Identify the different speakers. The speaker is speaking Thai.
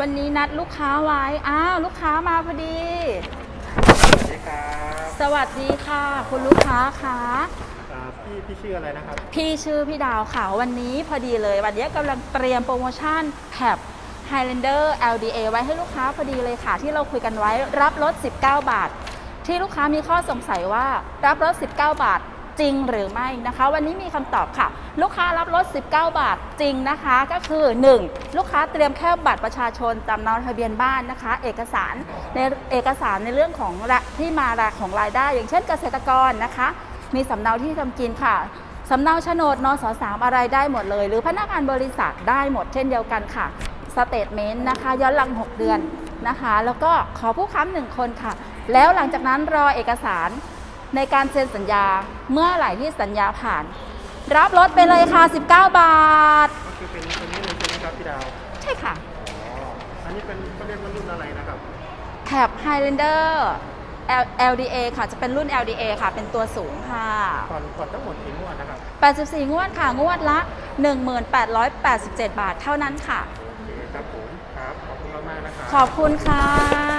Speaker 1: วันนี้นัดลูกค้าไว้ อ้าวลูกค้ามาพอดี
Speaker 2: สวัสดีครับ
Speaker 1: สวัสดีค่ะ คุณลูกค้าคะ
Speaker 2: อ่าพี่พี่ชื่ออะไรนะครับ
Speaker 1: พี่ชื่อพี่ดาวค่ะ วันนี้พอดีเลย วันนี้กำลังเตรียมโปรโมชั่นแท็บ Highlander LDA ไว้ให้ลูกค้าพอดีเลยค่ะ ที่เราคุยกันไว้รับลด 19 บาท ที่ลูกค้ามีข้อสงสัยว่ารับลด 19 บาท จริงหรือไม่นะคะ วันนี้มีคำตอบค่ะ ลูกค้ารับลด19 บาทจริงนะคะ ก็คือ 1. ลูกค้าเตรียมแค่บัตรประชาชนจำเนาทะเบียนบ้านนะคะ เอกสารในเอกสารในเรื่องของที่มาราของรายได้ อย่างเช่นเกษตรกรนะคะ มีสำเนาที่ทำกินค่ะสำเนาโฉนดนสสามอะไรได้หมดเลย หรือพนักงานบริษัทได้หมดเช่นเดียวกันค่ะสเตทเมนต์นะคะย้อนหลัง 6 เดือนนะคะ แล้วก็ขอผู้ค้ำหนึ่งคนค่ะ แล้วหลังจากนั้นรอเอกสาร ในการเซ็นสัญญาเมื่อไหร่ที่สัญญาผ่าน รับรถไปเลยค่ะ 19 บาท
Speaker 2: ก็คือเป็นตัวนี้เลยใช่ไหมครับพี่ดาว
Speaker 1: ใช่ค่ะ
Speaker 2: อ๋อ อันนี้เป็นเขาเรียกว่ารุ่นอะไรนะครับ
Speaker 1: แท็บ Highlander L- LDA ค่ะ จะเป็นรุ่น LDA ค่ะ เป็นตัวสูงค่ะ
Speaker 2: ผ่อนผ่อนทั้งหมดกี่งวดนะครับ
Speaker 1: 84 งวดค่ะ งวดละ 1887 บาทเท่านั้นค่ะ
Speaker 2: โอเคครับผม ครับ ขอบคุณมากๆนะครับ
Speaker 1: ขอบคุณค่ะ